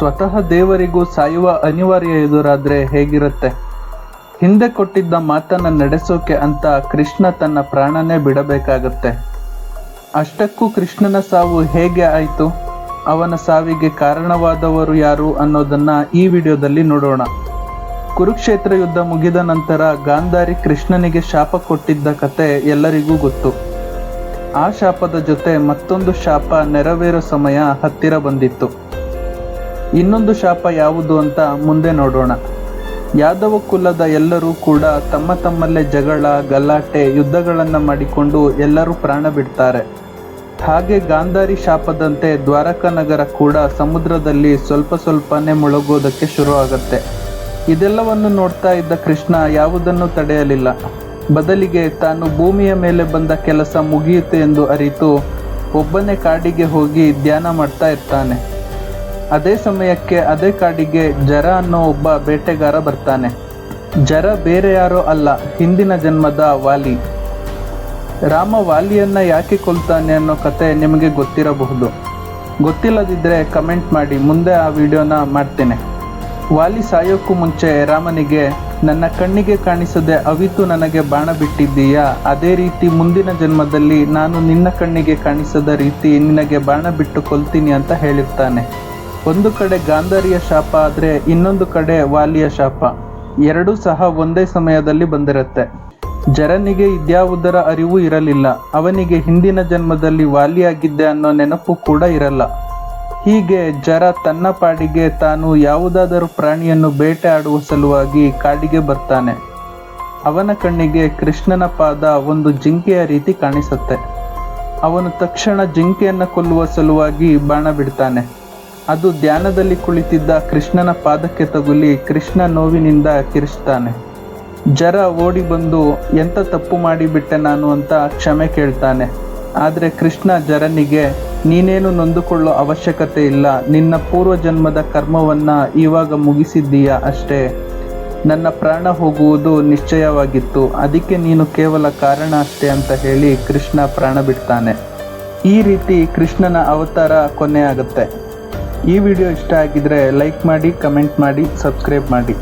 ಸ್ವತಃ ದೇವರಿಗೂ ಸಾಯುವ ಅನಿವಾರ್ಯ ಎದುರಾದರೆ ಹೇಗಿರುತ್ತೆ? ಹಿಂದೆ ಕೊಟ್ಟಿದ್ದ ಮಾತನ್ನ ನಡೆಸೋಕೆ ಅಂತ ಕೃಷ್ಣ ತನ್ನ ಪ್ರಾಣನೇ ಬಿಡಬೇಕಾಗತ್ತೆ. ಅಷ್ಟಕ್ಕೂ ಕೃಷ್ಣನ ಸಾವು ಹೇಗೆ ಆಯಿತು? ಅವನ ಸಾವಿಗೆ ಕಾರಣವಾದವರು ಯಾರು ಅನ್ನೋದನ್ನ ಈ ವಿಡಿಯೋದಲ್ಲಿ ನೋಡೋಣ. ಕುರುಕ್ಷೇತ್ರ ಯುದ್ಧ ಮುಗಿದ ನಂತರ ಗಾಂಧಾರಿ ಕೃಷ್ಣನಿಗೆ ಶಾಪ ಕೊಟ್ಟಿದ್ದ ಕತೆ ಎಲ್ಲರಿಗೂ ಗೊತ್ತು. ಆ ಶಾಪದ ಜೊತೆ ಮತ್ತೊಂದು ಶಾಪ ನೆರವೇರೋ ಸಮಯ ಹತ್ತಿರ ಬಂದಿತ್ತು. ಇನ್ನೊಂದು ಶಾಪ ಯಾವುದು ಅಂತ ಮುಂದೆ ನೋಡೋಣ. ಯಾದವ ಕುಲದ ಎಲ್ಲರೂ ಕೂಡ ತಮ್ಮ ತಮ್ಮಲ್ಲೇ ಜಗಳ, ಗಲಾಟೆ, ಯುದ್ಧಗಳನ್ನು ಮಾಡಿಕೊಂಡು ಎಲ್ಲರೂ ಪ್ರಾಣ ಬಿಡ್ತಾರೆ. ಹಾಗೆ ಗಾಂಧಾರಿ ಶಾಪದಂತೆ ದ್ವಾರಕಾ ನಗರ ಕೂಡ ಸಮುದ್ರದಲ್ಲಿ ಸ್ವಲ್ಪ ಸ್ವಲ್ಪನೇ ಮುಳುಗೋದಕ್ಕೆ ಶುರು ಆಗತ್ತೆ. ಇದೆಲ್ಲವನ್ನು ನೋಡ್ತಾ ಇದ್ದ ಕೃಷ್ಣ ಯಾವುದನ್ನು ತಡೆಯಲಿಲ್ಲ. ಬದಲಿಗೆ ತಾನು ಭೂಮಿಯ ಮೇಲೆ ಬಂದ ಕೆಲಸ ಮುಗಿಯಿತು ಎಂದು ಅರಿತು ಒಬ್ಬನೇ ಕಾಡಿಗೆ ಹೋಗಿ ಧ್ಯಾನ ಮಾಡ್ತಾ ಇರ್ತಾನೆ. ಅದೇ ಸಮಯಕ್ಕೆ ಅದೇ ಕಾಡಿಗೆ ಜರ ಅನ್ನೋ ಒಬ್ಬ ಬೇಟೆಗಾರ ಬರ್ತಾನೆ. ಜರ ಬೇರೆ ಯಾರೋ ಅಲ್ಲ, ಹಿಂದಿನ ಜನ್ಮದ ವಾಲಿ. ರಾಮ ವಾಲಿಯನ್ನ ಯಾಕೆ ಕೊಲ್ತಾನೆ ಅನ್ನೋ ಕತೆ ನಿಮಗೆ ಗೊತ್ತಿರಬಹುದು. ಗೊತ್ತಿಲ್ಲದಿದ್ದರೆ ಕಮೆಂಟ್ ಮಾಡಿ, ಮುಂದೆ ಆ ವಿಡಿಯೋನ ಮಾಡ್ತೇನೆ. ವಾಲಿ ಸಾಯೋಕ್ಕೂ ಮುಂಚೆ ರಾಮನಿಗೆ, ನನ್ನ ಕಣ್ಣಿಗೆ ಕಾಣಿಸದೆ ಅವಿತು ನನಗೆ ಬಾಣ ಬಿಟ್ಟಿದ್ದೀಯಾ? ಅದೇ ರೀತಿ ಮುಂದಿನ ಜನ್ಮದಲ್ಲಿ ನಾನು ನಿನ್ನ ಕಣ್ಣಿಗೆ ಕಾಣಿಸದ ರೀತಿ ನಿನಗೆ ಬಾಣ ಬಿಟ್ಟು ಕೊಲ್ತೀನಿ ಅಂತ ಹೇಳಿರ್ತಾನೆ. ಒಂದು ಕಡೆ ಗಾಂಧಾರಿಯ ಶಾಪ ಆದ್ರೆ ಇನ್ನೊಂದು ಕಡೆ ವಾಲಿಯ ಶಾಪ. ಎರಡೂ ಸಹ ಒಂದೇ ಸಮಯದಲ್ಲಿ ಬಂದಿರುತ್ತೆ. ಜರನಿಗೆ ಇದ್ಯಾವುದರ ಅರಿವು ಇರಲಿಲ್ಲ. ಅವನಿಗೆ ಹಿಂದಿನ ಜನ್ಮದಲ್ಲಿ ವಾಲಿಯಾಗಿದ್ದೆ ಅನ್ನೋ ನೆನಪು ಕೂಡ ಇರಲ್ಲ. ಹೀಗೆ ಜರ ತನ್ನ ಪಾಡಿಗೆ ತಾನು ಯಾವುದಾದರೂ ಪ್ರಾಣಿಯನ್ನು ಬೇಟೆ ಆಡುವ ಸಲುವಾಗಿ ಕಾಡಿಗೆ ಬರ್ತಾನೆ. ಅವನ ಕಣ್ಣಿಗೆ ಕೃಷ್ಣನ ಪಾದ ಒಂದು ಜಿಂಕೆಯ ರೀತಿ ಕಾಣಿಸುತ್ತೆ. ಅವನು ತಕ್ಷಣ ಜಿಂಕೆಯನ್ನು ಕೊಲ್ಲುವ ಸಲುವಾಗಿ ಬಾಣ ಬಿಡ್ತಾನೆ. ಅದು ಧ್ಯಾನದಲ್ಲಿ ಕುಳಿತಿದ್ದ ಕೃಷ್ಣನ ಪಾದಕ್ಕೆ ತಗುಲಿ ಕೃಷ್ಣ ನೋವಿನಿಂದ ಕಿರಿಸ್ತಾನೆ. ಜರ ಓಡಿ ಬಂದು, ಎಂತ ತಪ್ಪು ಮಾಡಿಬಿಟ್ಟೆ ನಾನು ಅಂತ ಕ್ಷಮೆ ಕೇಳ್ತಾನೆ. ಆದರೆ ಕೃಷ್ಣ ಜರನಿಗೆ, ನೀನೇನು ನೊಂದುಕೊಳ್ಳೋ ಅವಶ್ಯಕತೆ ಇಲ್ಲ, ನಿನ್ನ ಪೂರ್ವ ಜನ್ಮದ ಕರ್ಮವನ್ನ ಇವಾಗ ಮುಗಿಸಿದ್ದೀಯಾ ಅಷ್ಟೇ. ನನ್ನ ಪ್ರಾಣ ಹೋಗುವುದು ನಿಶ್ಚಯವಾಗಿತ್ತು, ಅದಕ್ಕೆ ನೀನು ಕೇವಲ ಕಾರಣ ಅಷ್ಟೇ ಅಂತ ಹೇಳಿ ಕೃಷ್ಣ ಪ್ರಾಣ ಬಿಡ್ತಾನೆ. ಈ ರೀತಿ ಕೃಷ್ಣನ ಅವತಾರ ಕೊನೆಯಾಗುತ್ತೆ. ಈ ವಿಡಿಯೋ ಇಷ್ಟ ಆಗಿದ್ರೆ ಲೈಕ್ ಮಾಡಿ ಕಮೆಂಟ್ ಮಾಡಿ ಸಬ್ಸ್ಕ್ರೈಬ್ ಮಾಡಿ.